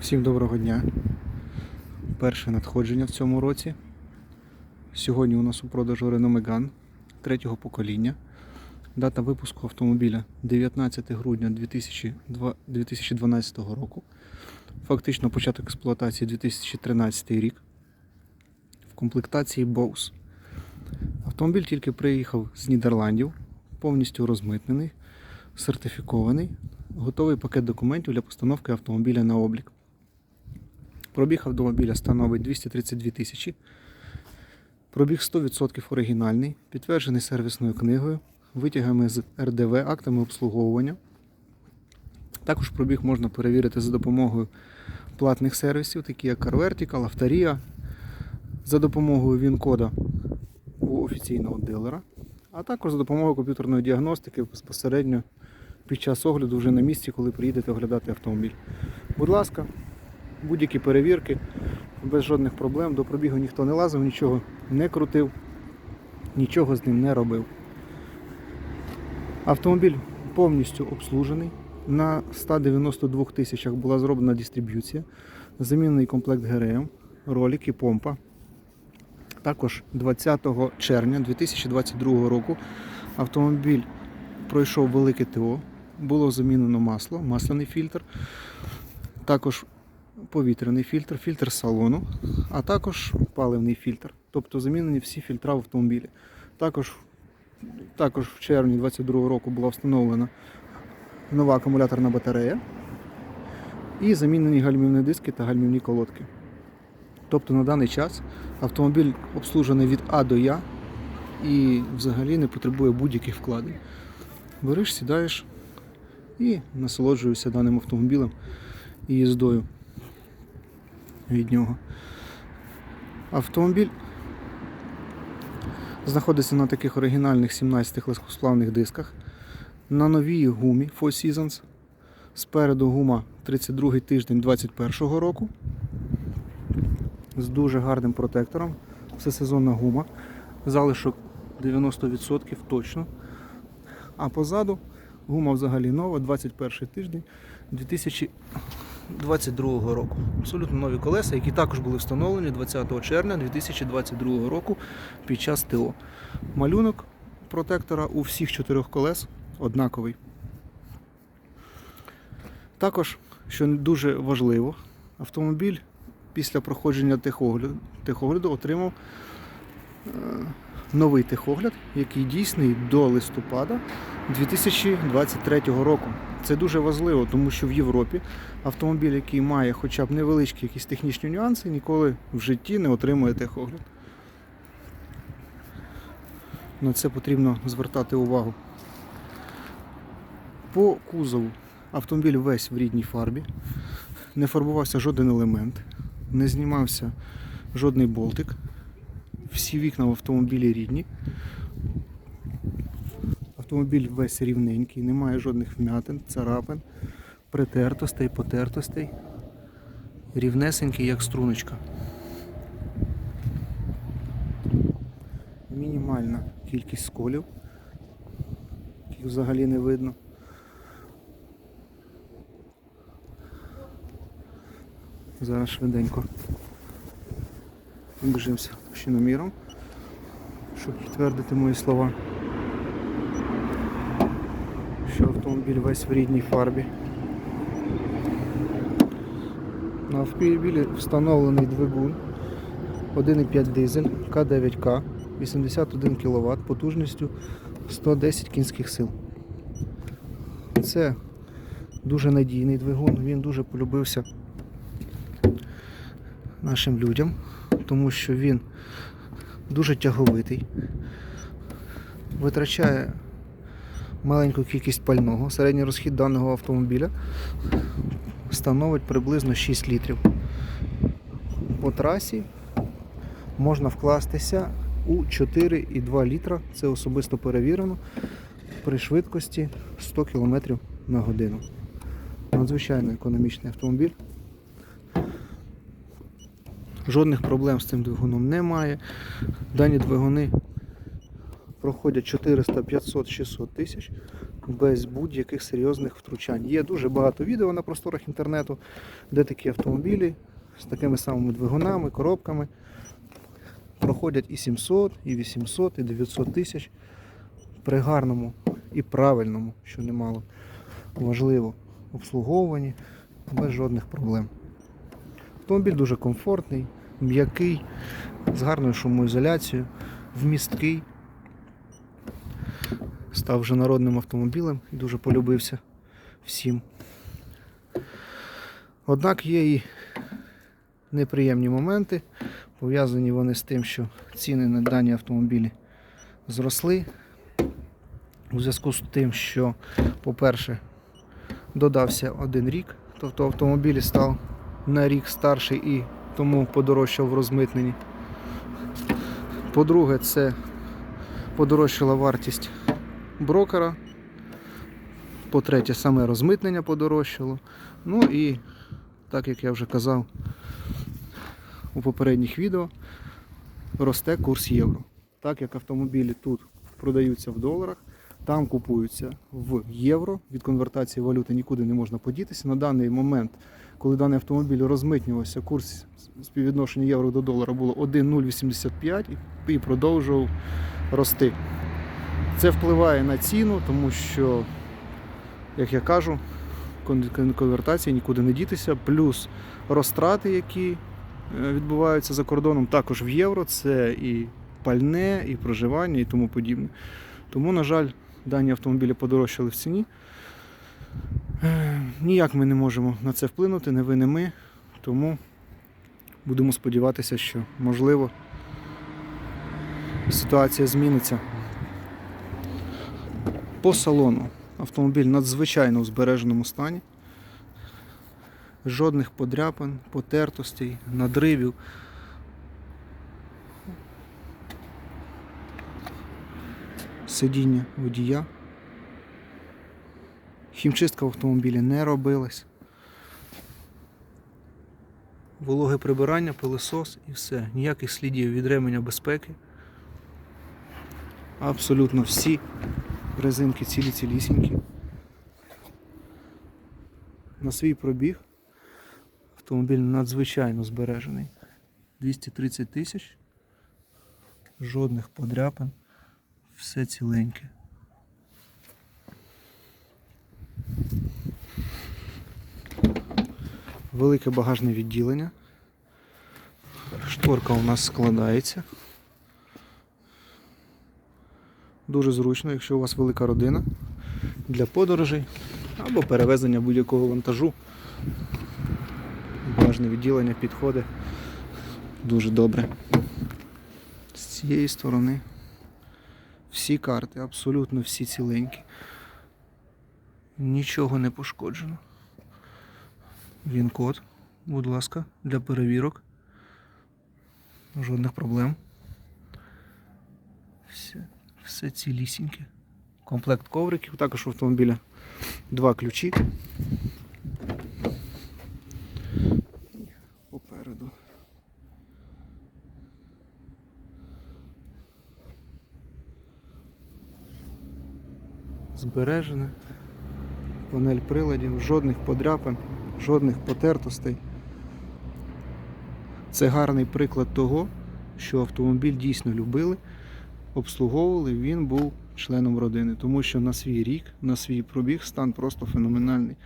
Всім доброго дня. Перше надходження в цьому році. Сьогодні у нас у продажу Renault Megane третього покоління. Дата випуску автомобіля 19 грудня 2012 року. Фактично початок експлуатації 2013 рік. В комплектації Bose. Автомобіль тільки приїхав з Нідерландів, повністю розмитнений, сертифікований, готовий пакет документів для постановки автомобіля на облік. Пробіг автомобіля становить 232 тисячі. Пробіг 100% оригінальний, підтверджений сервісною книгою, витягами з РДВ, актами обслуговування. Також пробіг можна перевірити за допомогою платних сервісів, такі як CarVertical, Авторія, за допомогою ВІН-кода у офіційного дилера, а також за допомогою комп'ютерної діагностики безпосередньо під час огляду вже на місці, коли приїдете оглядати автомобіль. Будь ласка, будь-які перевірки, без жодних проблем. До пробігу ніхто не лазив, нічого не крутив, нічого з ним не робив. Автомобіль повністю обслужений. На 192 тисячах була зроблена дистриб'юція, замінений комплект ГРМ, ролики, помпа. Також 20 червня 2022 року автомобіль пройшов велике ТО, було замінено масло, масляний фільтр, також повітряний фільтр, фільтр салону, а також паливний фільтр. Тобто замінені всі фільтра в автомобілі. Також, також в червні 2022 року була встановлена нова акумуляторна батарея і замінені гальмівні диски та гальмівні колодки. Тобто на даний час автомобіль обслужений від А до Я і взагалі не потребує будь-яких вкладень. Береш, сідаєш і насолоджуєшся даним автомобілем і їздою від нього. Автомобіль знаходиться на таких оригінальних 17 легкосплавних дисках. На новій гумі Four Seasons. Спереду гума 32 тиждень 2021 року. З дуже гарним протектором. Всесезонна гума. Залишок 90% точно. А позаду гума взагалі нова, 21 тиждень 2022 року. Абсолютно нові колеса, які також були встановлені 20 червня 2022 року під час ТО. Малюнок протектора у всіх чотирьох колес однаковий. Також, що дуже важливо, автомобіль після проходження техогляду, техогляду отримав новий техогляд, який дійсний до листопада 2023 року. Це дуже важливо, тому що в Європі автомобіль, який має хоча б невеличкі якісь технічні нюанси, ніколи в житті не отримує техогляд. На це потрібно звертати увагу. По кузову автомобіль весь в рідній фарбі, не фарбувався жоден елемент, не знімався жодний болтик. Всі вікна в автомобілі рідні. Автомобіль весь рівненький, немає жодних вмятин, царапин, притертостей, потертостей. Рівнесенький, як струночка. Мінімальна кількість сколів, яких взагалі не видно. Зараз швиденько біжимося шиноміром, щоб підтвердити мої слова, що автомобіль весь в рідній фарбі. На автомобілі встановлений двигун 1,5 дизель К9К 81 кВт потужністю 110 кінських сил. Це дуже надійний двигун, він дуже полюбився нашим людям, тому що він дуже тяговитий, витрачає маленьку кількість пального. Середній розхід даного автомобіля становить приблизно 6 літрів. По трасі можна вкластися у 4,2 літра, це особисто перевірено, при швидкості 100 км на годину. Надзвичайно економічний автомобіль. Жодних проблем з цим двигуном немає. Дані двигуни проходять 400, 500, 600 тисяч без будь-яких серйозних втручань. Є дуже багато відео на просторах інтернету, де такі автомобілі з такими самими двигунами, коробками проходять і 700, і 800, і 900 тисяч при гарному і правильному, що немало важливо, обслуговуванні без жодних проблем. Автомобіль дуже комфортний, м'який, з гарною шумоізоляцією, вмісткий. Став вже народним автомобілем і дуже полюбився всім. Однак є і неприємні моменти. Пов'язані вони з тим, що ціни на дані автомобілі зросли. У зв'язку з тим, що, по-перше, додався один рік, тобто автомобіль став на рік старший і тому подорожчав в розмитненні. По-друге, це подорожчала вартість брокера. По-третє, саме розмитнення подорожчало. Ну і, так як я вже казав у попередніх відео, росте курс євро. Так як автомобілі тут продаються в доларах, там купуються в євро. Від конвертації валюти нікуди не можна подітися. На даний момент, коли даний автомобіль розмитнювався, курс співвідношення євро до долара було 1,085 і продовжував рости. Це впливає на ціну, тому що, як я кажу, кон- конвертації нікуди не дітися, плюс розтрати, які е, відбуваються за кордоном, також в євро. Це і пальне, і проживання, і тому подібне. Тому, на жаль, дані автомобілі подорожчали в ціні. Е, Ніяк ми не можемо на це вплинути, не ви, не ми. Тому будемо сподіватися, що можливо ситуація зміниться. По салону автомобіль надзвичайно в збереженому стані. Жодних подряпин, потертостей, надривів. Сидіння водія. Хімчистка в автомобілі не робилась. Вологе прибирання, пилосос і все. Ніяких слідів від ременя безпеки. Абсолютно всі резинки цілі цілісінькі. На свій пробіг автомобіль надзвичайно збережений. 230 тисяч. Жодних подряпин. Все ціленьке. Велике багажне відділення. Шторка у нас складається. Дуже зручно, якщо у вас велика родина для подорожей або перевезення будь-якого вантажу. Багажне відділення підходить дуже добре. З цієї сторони всі карти, абсолютно всі ціленькі. Нічого не пошкоджено. Він код, будь ласка, для перевірок. Жодних проблем. Все, все цілісіньке. Комплект ковриків, також у автомобіля два ключі. Попереду. Збережене. Панель приладів, жодних подряпин, жодних потертостей. Це гарний приклад того, що автомобіль дійсно любили, обслуговували, він був членом родини, тому що на свій рік, на свій пробіг стан просто феноменальний.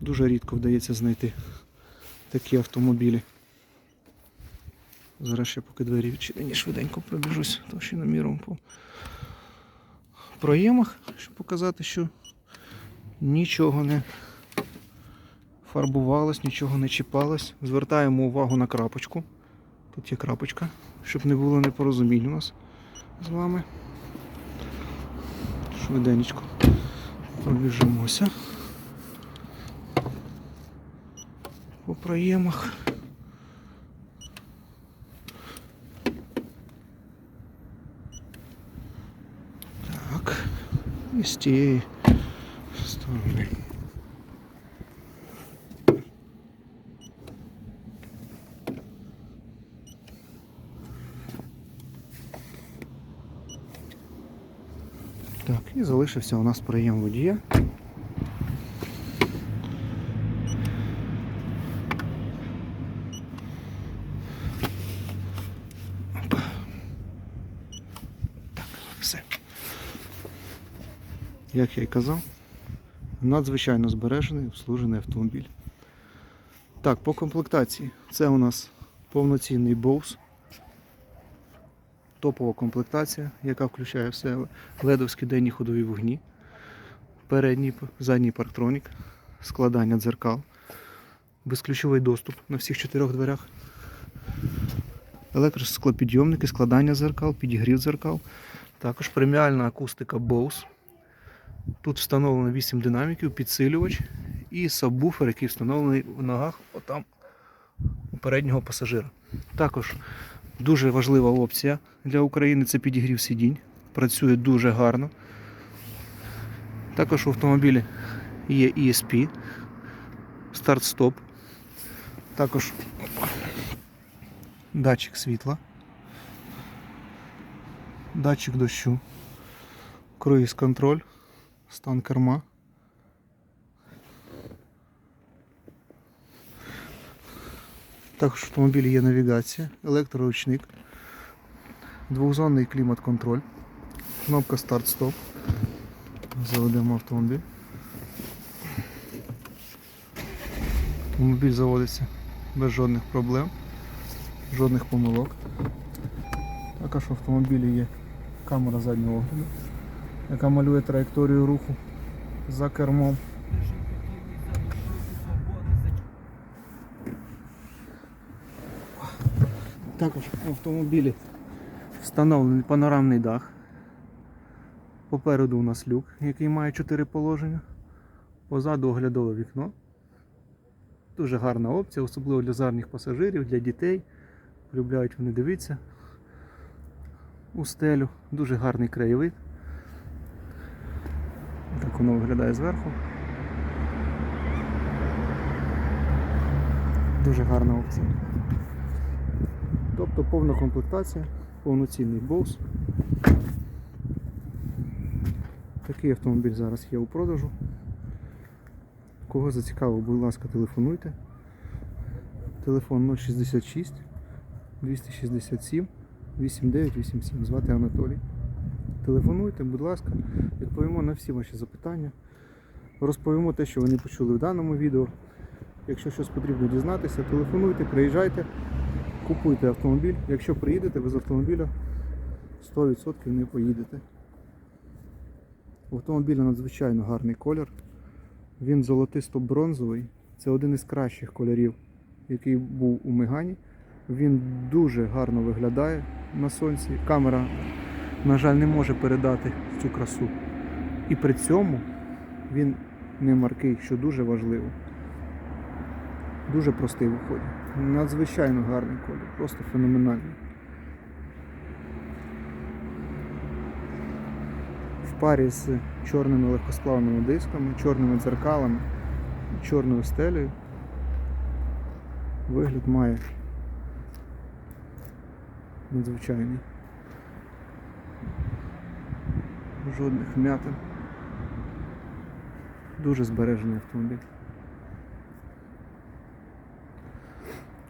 Дуже рідко вдається знайти такі автомобілі. Зараз ще поки двері відчинені, швиденько пробіжусь товщиноміром по проємах, щоб показати, що нічого не фарбувалось, нічого не чіпалось. Звертаємо увагу на крапочку. Тут є крапочка, щоб не було непорозумінь у нас з вами. Швиденечко пробіжимося. По проємах. так і з тієї сторони. Так, і залишився у нас прийом водія. Як я й казав, надзвичайно збережений, обслужений автомобіль. Так, по комплектації. Це у нас повноцінний Bose. Топова комплектація, яка включає в себе ледовські денні ходові вогні, передній, задній парктронік, складання дзеркал, безключовий доступ на всіх чотирьох дверях, електросклопідйомники, складання дзеркал, підігрів дзеркал, також преміальна акустика Bose. Тут встановлено 8 динаміків, підсилювач і сабвуфер, який встановлений в ногах отам у переднього пасажира. Також дуже важлива опція для України це підігрів сидінь. Працює дуже гарно. Також в автомобілі є ESP, старт-стоп. Також датчик світла, датчик дощу, круїз контроль, стан керма. Також в автомобілі є навігація, електроручник, двохзонний клімат-контроль, кнопка старт-стоп. Заведемо автомобіль. Автомобіль заводиться без жодних проблем, жодних помилок. Також в автомобілі є камера заднього огляду, яка малює траєкторію руху за кермом. Також в автомобілі встановлений панорамний дах. Попереду у нас люк, який має 4 положення. Позаду оглядове вікно. Дуже гарна опція, особливо для зарних пасажирів, для дітей. Полюбляють вони дивитися у стелю. Дуже гарний краєвид. Воно виглядає зверху. Дуже гарна опція. Тобто повна комплектація, повноцінний Bose. Такий автомобіль зараз є у продажу. Кого зацікавив, будь ласка, телефонуйте. Телефон 066 267 8987. Звати Анатолій. Телефонуйте, будь ласка, відповімо на всі ваші запитання. Розповімо те, що ви не почули в даному відео. Якщо щось потрібно дізнатися, телефонуйте, приїжджайте, купуйте автомобіль. Якщо приїдете без автомобіля, 100% не поїдете. У автомобіля надзвичайно гарний колір. Він золотисто-бронзовий. Це один із кращих кольорів, який був у Мегані. Він дуже гарно виглядає на сонці. Камера, на жаль, не може передати цю красу. І при цьому він не маркий, що дуже важливо. Дуже простий виходить. Надзвичайно гарний колір, просто феноменальний. В парі з чорними легкосплавними дисками, чорними дзеркалами, чорною стелею. Вигляд має надзвичайний. Жодних м'ятин. Дуже збережений автомобіль.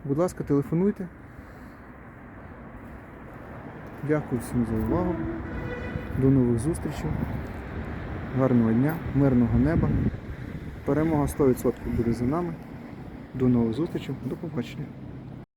Будь ласка, телефонуйте. Дякую всім за увагу. До нових зустрічей. Гарного дня, мирного неба. Перемога 100% буде за нами. До нових зустрічей. До побачення.